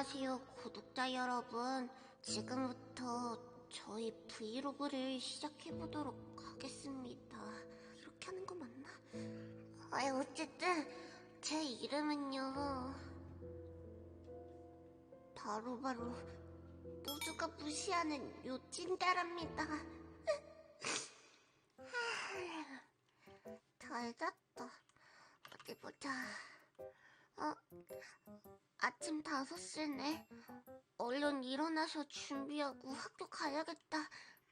안녕하세요, 구독자 여러분. 지금부터 저희 브이로그를 시작해보도록 하겠습니다. 이렇게 하는 거 맞나? 아, 어쨌든, 제 이름은요. 바로바로, 모두가 무시하는 요찐따랍니다. 잘 잤다. 어디 보자. 어, 아침 5시네. 얼른 일어나서 준비하고 학교 가야겠다.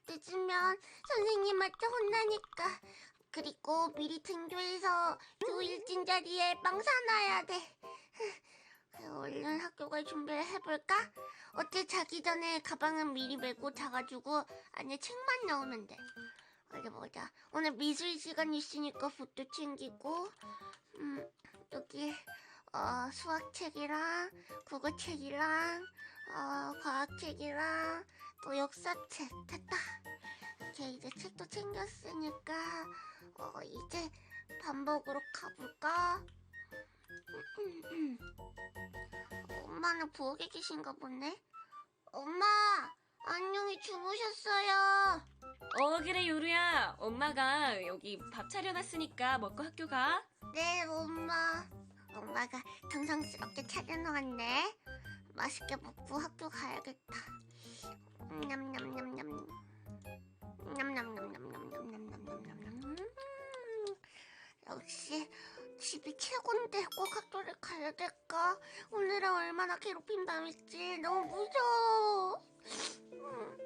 늦으면 선생님한테 혼나니까. 그리고 미리 등교해서 교일진 자리에 빵 사놔야 돼. 얼른 학교 갈 준비를 해볼까? 어째 자기 전에 가방은 미리 메고 자가지고 안에 책만 넣으면 돼. 어디 보자. 오늘 미술 시간 있으니까 붓도 챙기고, 음, 여기, 어, 수학책이랑, 국어책이랑, 어, 과학책이랑, 또 역사책. 됐다. 이렇게 이제 책도 챙겼으니까, 어, 이제 밥 먹으러 가볼까? 음. 엄마는 부엌에 계신가 보네? 엄마! 안녕히 주무셨어요. 어 그래 요루야 엄마가 여기 밥 차려놨으니까 먹고 학교 가 네, 엄마. 엄마가 정성스럽게 차려놓았네. 맛있게 먹고 학교 가야겠다. 냠냠냠냠. 냠냠냠냠냠냠냠냠냠냠. 역시 집이 최고인데 꼭 학교를 가야 될까? 오늘은 얼마나 괴롭힌 밤일지 너무 무서워. 음,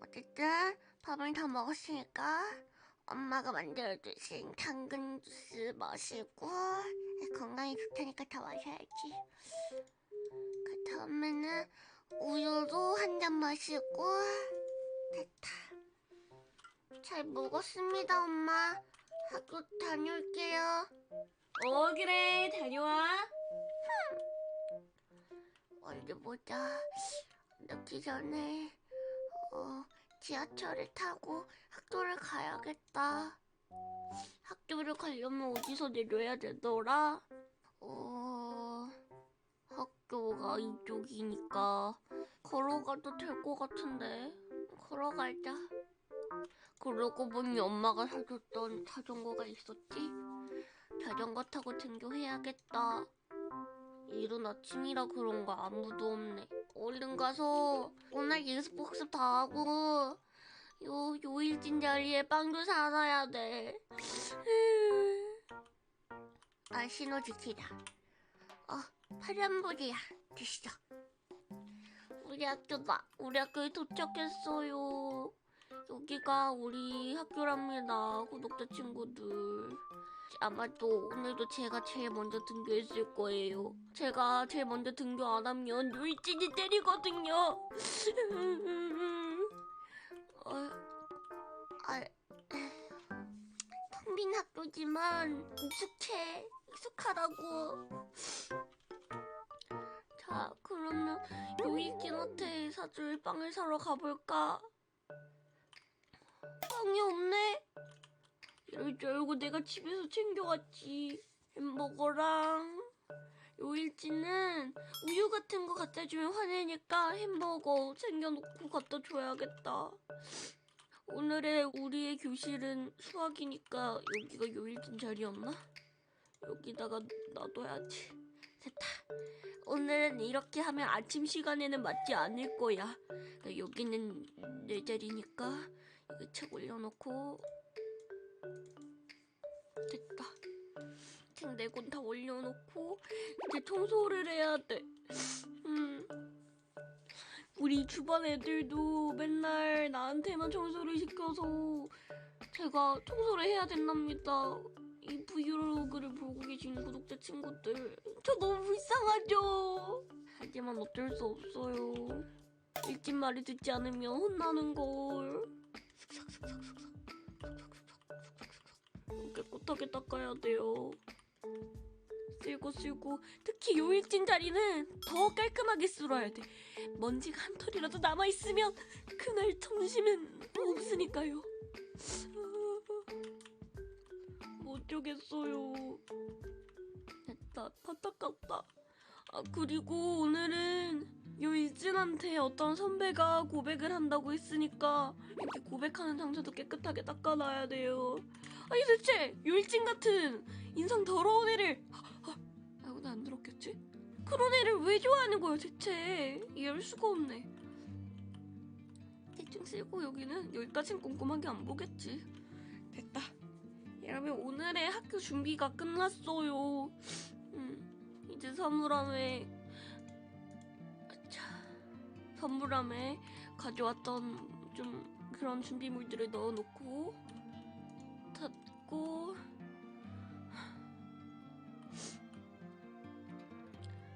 어쨌든 밥을 다 먹었으니까 엄마가 만들어주신 당근 주스 마시고 건강에 좋다니까 더 마셔야지. 그 다음에는 우유도 한 잔 마시고 됐다. 잘 먹었습니다, 엄마. 학교 다녀올게요. 어 그래 다녀와 어디 보자. 늦기 전에 어, 지하철을 타고 학교를 가야겠다. 가려면 어디서 내려야 되더라? 어, 학교가 이쪽이니까 걸어가도 될 것 같은데 걸어가자. 그러고 보니 엄마가 사줬던 자전거가 있었지? 자전거 타고 등교해야겠다. 이른 아침이라 그런가 아무도 없네. 얼른 가서 오늘 예습 복습 다 하고 요 요일진 자리에 빵도 사놔야 돼. 아 신호 지키다. 어 파란불이야. 됐어. 우리 학교다. 우리 학교에 도착했어요. 여기가 우리 학교랍니다. 구독자 친구들. 아마도 오늘도 제가 제일 먼저 등교했을 거예요. 제가 제일 먼저 등교 안 하면 요일진이 때리거든요. 어, 아, 텅빈 학교지만 익숙해. 익숙하다고. 자, 그러면 요일진한테 사줄 빵을 사러 가볼까? 빵이 없네? 이럴 줄 알고 내가 집에서 챙겨왔지. 햄버거랑 요일지는 우유 같은 거 갖다 주면 화내니까 햄버거 챙겨놓고 갖다 줘야겠다. 오늘의 우리의 교실은 수학이니까 여기가 요일진 자리였나? 여기다가 놔둬야지. 됐다. 오늘은 이렇게 하면 아침 시간에는 맞지 않을 거야. 그러니까 여기는 내 자리니까 여기 책 올려놓고 됐다. 책네권다 올려놓고 이제 청소를 해야 돼. 음. 우리 주반 애들도 맨날 나한테만 청소를 시켜서 제가 청소를 해야 된답니다. 이 브이로그를 보고 계신 구독자 친구들 저 너무 불쌍하죠? 하지만 어쩔 수 없어요. 일진 말이 듣지 않으면 혼나는 걸. 깨끗하게 닦아야 돼요. 쓸고 쓸고 특히 요일진 자리는 더 깔끔하게 쓸어야 돼. 먼지가 한 털이라도 남아 있으면 그날 점심은 없으니까요. 못 주겠어요. 됐다, 다 닦았다. 아, 그리고 오늘은 요이진한테 어떤 선배가 고백을 한다고 했으니까 이렇게 고백하는 장소도 깨끗하게 닦아놔야 돼요. 아니 대체 요일진 같은 인상 더러운 애를 아, 아, 아 오늘 안 들었겠지? 그런 애를 왜 좋아하는 거야 대체? 이해할 수가 없네. 대충 쓰고 여기는 여기까진 꼼꼼하게 안 보겠지. 됐다. 이러면 오늘의 학교 준비가 끝났어요. 음, 이제 선물함에 자, 선물함에 가져왔던 좀 그런 준비물들을 넣어놓고 닫고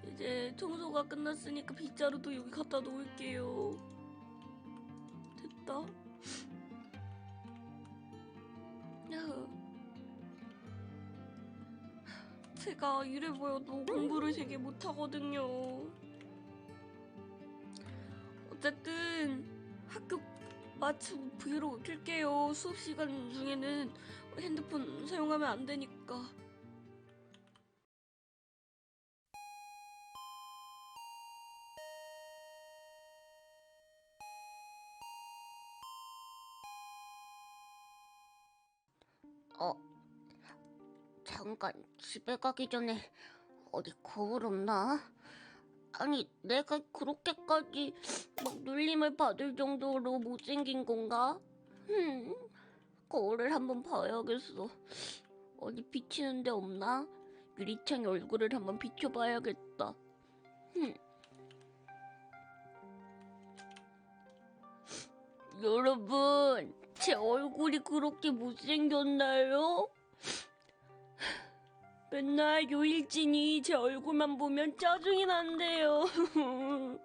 이제 청소가 끝났으니까 빗자루도 여기 갖다 놓을게요. 됐다. 제가 이래 보여도 공부를 되게 못하거든요. 어쨌든 학교 마치고 브이로그 킬게요. 수업 시간 중에는 핸드폰 사용하면 안 되니까. 어, 잠깐 집에 가기 전에 어디 거울 없나? 아니, 내가 그렇게까지 막 놀림을 받을 정도로 못생긴 건가? 음, 거울을 한번 봐야겠어. 어디 비치는 데 없나? 유리창에 얼굴을 한번 비춰봐야겠다. 음. 여러분, 제 얼굴이 그렇게 못생겼나요? 맨날 요일진이 제 얼굴만 보면 짜증이 난대요.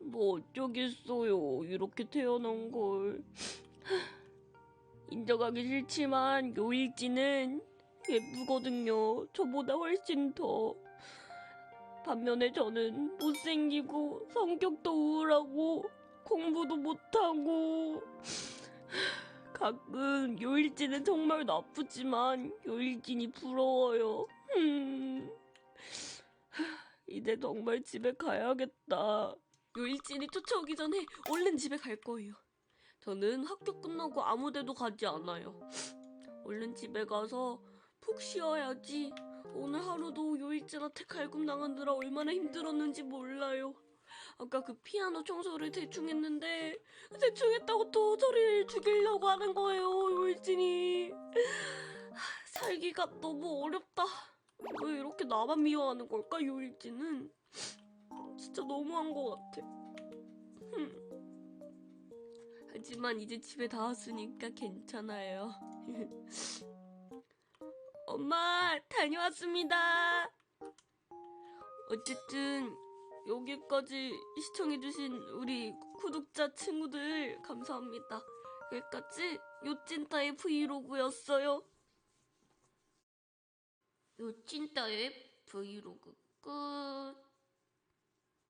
뭐 어쩌겠어요. 이렇게 태어난 걸. 인정하기 싫지만 요일진은 예쁘거든요. 저보다 훨씬 더. 반면에 저는 못생기고 성격도 우울하고 공부도 못하고 가끔 요일진은 정말 나쁘지만 요일진이 부러워요. 음. 이제 정말 집에 가야겠다. 요일진이 쫓아오기 전에 얼른 집에 갈 거예요. 저는 학교 끝나고 아무 데도 가지 않아요. 얼른 집에 가서 푹 쉬어야지. 오늘 하루도 요일진한테 갈굼 당하느라 얼마나 힘들었는지 몰라요. 아까 그 피아노 청소를 대충 했는데 대충 했다고 또 저를 죽이려고 하는 거예요 요일진이. 하, 살기가 너무 어렵다. 왜 이렇게 나만 미워하는 걸까 요일진은? 진짜 너무한 것 같아. 흠. 하지만 이제 집에 다 왔으니까 괜찮아요. 엄마 다녀왔습니다. 어쨌든 여기까지 시청해주신 우리 구독자 친구들 감사합니다. 여기까지 요찐따의 브이로그였어요. 요찐따의 브이로그 끝.